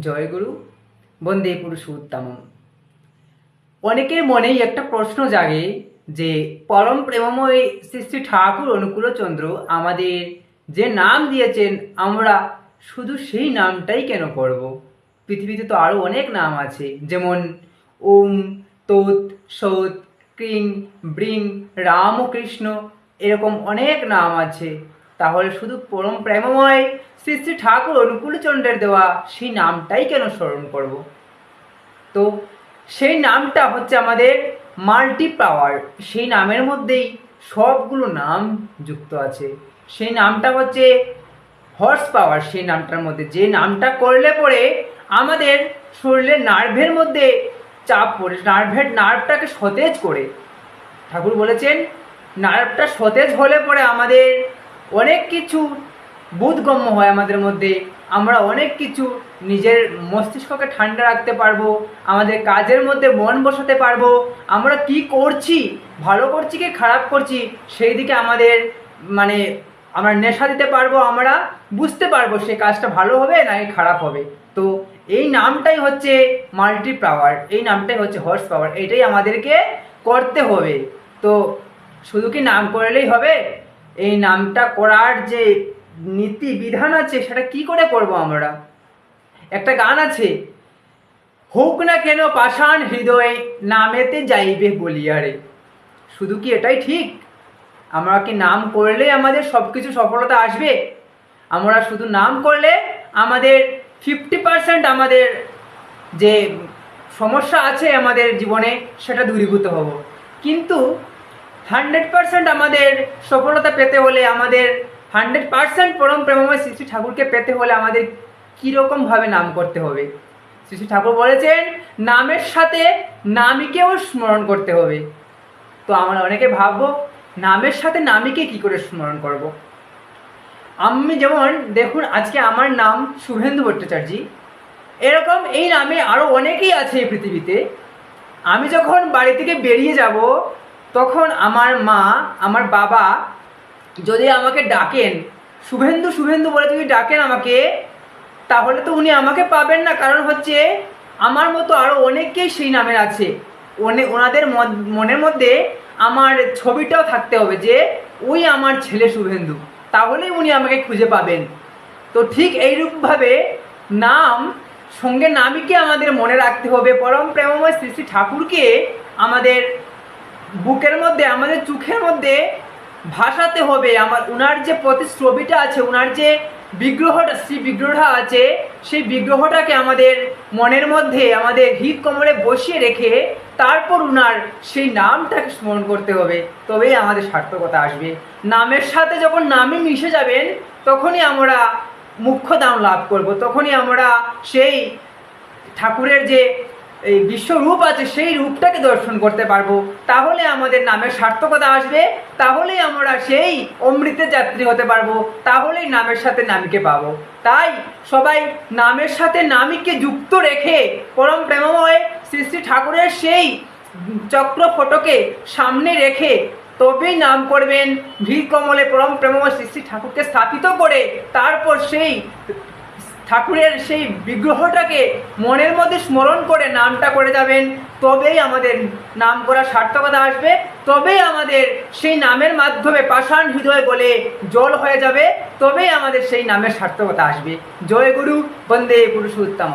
জয় গুরু, বন্দে পুরুষোত্তমম। অনেকের মনেই একটা প্রশ্ন জাগে যে, পরম প্রেমময় শ্রী শ্রী ঠাকুর অনুকূলচন্দ্র আমাদের যে নাম দিয়েছেন, আমরা শুধু সেই নামটাই কেন করব? পৃথিবীতে তো আরও অনেক নাম আছে, যেমন ওম, তোত, সৌত, ক্রিং, ব্রিং, রামকৃষ্ণ, এরকম অনেক নাম আছে। তাহলে শুধু পরম প্রেমময় শ্রী শ্রী ঠাকুর অনুকূলচন্দ্রের দেওয়া সেই নামটাই কেন স্মরণ করব? তো সেই নামটা হচ্ছে আমাদের মাল্টি পাওয়ার সেই নামের মধ্যেই সবগুলো নাম যুক্ত আছে। সেই নামটা হচ্ছে হর্স পাওয়ার সেই নামটার মধ্যে যে নামটা করলে পরে আমাদের শরীরের নার্ভের মধ্যে চাপ পড়ে। নার্ভের নার্ভটাকে সতেজ করে। ঠাকুর বলেছেন, নার্ভটা সতেজ হলে পরে আমাদের অনেক কিছু বোধগম্য হয় আমাদের মধ্যে। আমরা অনেক কিছু নিজের মস্তিষ্ককে ঠান্ডা রাখতে পারব, আমাদের কাজের মধ্যে মন বসাতে পারব। আমরা কি করছি? ভালো করছি কি খারাপ করছি? সেই দিকে আমাদের মানে আমরা নেশা দিতে পারব, আমরা বুঝতে পারব সে কাজটা ভালো হবে না খারাপ হবে। তো এই নামটাই হচ্ছে মাল্টি পাওয়ার এই নামটাই হচ্ছে হর্স পাওয়ার এটাই আমাদেরকে করতে হবে। তো শুধু কি নাম করলেই হবে? এই নামটা করার যে নীতি বিধান আছে, সেটা কি করে করব আমরা? একটা গান আছে, হোক না কেন পাষাণ হৃদয়ে নামেতে যাইবে বলিয়ারে। শুধু কি এটাই ঠিক? আমরা কি নাম করলে আমাদের সব কিছু সফলতা আসবে? আমরা শুধু নাম করলে আমাদের ফিফটি পার্সেন্ট আমাদের যে সমস্যা আছে আমাদের জীবনে, সেটা দূরীভূত হব। কিন্তু হান্ড্রেড পার্সেন্ট আমাদের সফলতা পেতে হলে আমাদের হান্ড্রেড পার্সেন্ট পরম প্রেমময় শ্রী ঠাকুরকে পেতে হলে আমাদের কীরকমভাবে নাম করতে হবে? শ্রী ঠাকুর বলেছেন, নামের সাথে নামিকেও স্মরণ করতে হবে। তো আমরা অনেকে ভাববো, নামের সাথে নামিকে কি করে স্মরণ করব। আমি যেমন, দেখুন, আজকে আমার নাম শুভেন্দু ভট্টাচার্য। এরকম এই নামে আরও অনেকেই আছে এই পৃথিবীতে। আমি যখন বাড়ি থেকে বেরিয়ে যাব তখন আমার মা, আমার বাবা যদি আমাকে ডাকেন, শুভেন্দু শুভেন্দু বলে যদি ডাকেন আমাকে, তাহলে তো উনি আমাকে পাবেন না। কারণ হচ্ছে আমার মতো আরও অনেকেই সেই নামের আছে। ওনে ওনাদের মনের মধ্যে আমার ছবিটাও থাকতে হবে যে, ওই আমার ছেলে শুভেন্দু। তাহলেই উনি আমাকে খুঁজে পাবেন। তো ঠিক এইরূপভাবে নাম, সঙ্গে নামীকে আমাদের মনে রাখতে হবে? পরম প্রেমময় শ্রী শ্রী ঠাকুরকে আমাদের বুকের মধ্যে, আমাদের চোখের মধ্যে ভাসাতে হবে। আমার, উনার যে প্রতিচ্ছবিটা আছে, উনার যে বিগ্রহটা, শ্রী বিগ্রহটা আছে, সেই বিগ্রহটাকে আমাদের মনের মধ্যে, আমাদের হৃদ কোমরে বসিয়ে রেখে তারপর উনার সেই নামটাকে স্মরণ করতে হবে। তবেই আমাদের সার্থকতা আসবে। নামের সাথে যখন নামই মিশে যাবেন, তখনই আমরা মুখ্য দাম লাভ করব। তখনই আমরা সেই ঠাকুরের যে এই বিশ্বরূপ আছে, সেই রূপটাকে দর্শন করতে পারব। তাহলে আমাদের নামের সার্থকতা আসবে, তাহলেই আমরা সেই অমৃতের যাত্রী হতে পারব, তাহলেই নামের সাথে নামীকে পাবো। তাই সবাই নামের সাথে নামীকে যুক্ত রেখে পরম প্রেমময় শ্রী শ্রী ঠাকুরের সেই চক্র ফটোকে সামনে রেখে তবেই নাম করবেন ভিড় কমলে পরম প্রেমময় শ্রী শ্রী ঠাকুরকে স্থাপিত করে, তারপর সেই ঠাকুরের সেই বিগ্রহটাকে মনের মধ্যে স্মরণ করে নামটা করে যাবেন, তবেই আমাদের নাম করা সার্থকতা আসবে, তবেই আমাদের সেই নামের মাধ্যমে পাষাণ হৃদয় বলে জল হয়ে যাবে, তবেই আমাদের সেই নামের সার্থকতা আসবে। জয় গুরু, বন্দে পুরুষোত্তম